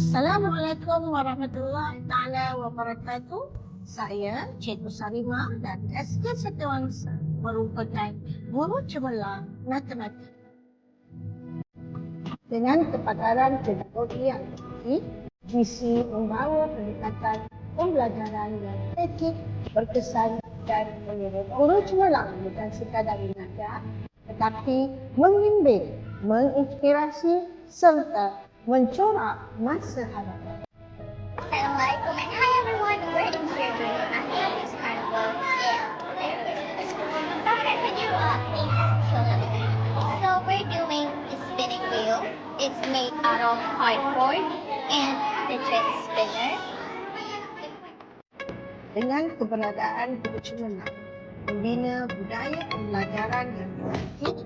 Assalamualaikum warahmatullahi taala wabarakatuh. Saya Cikgu Sarima dan SK Setiawangsa merupakan guru cemerlang matematik. Dengan kepakaran pedagogi yang tinggi, misi membawa pendekatan pembelajaran yang efektif, berkesan dan menyeluruh. Guru cemerlang bukan sekadar mengajar, tetapi membimbing, menginspirasi serta mencorak masa hadapan. Assalamualaikum and hi everyone. We're in here doing mathematics carnival. Yeah. So we're doing a spinning wheel. It's made out of cardboard and fidget spinner. Dengan keberadaan guru cemerlang, membina budaya pembelajaran yang efektif,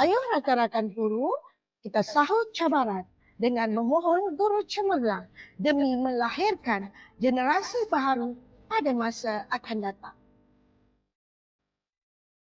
Ayuh rakan-rakan guru, kita sahut cabaran dengan memohon guru cemerlang demi melahirkan generasi baharu pada masa akan datang.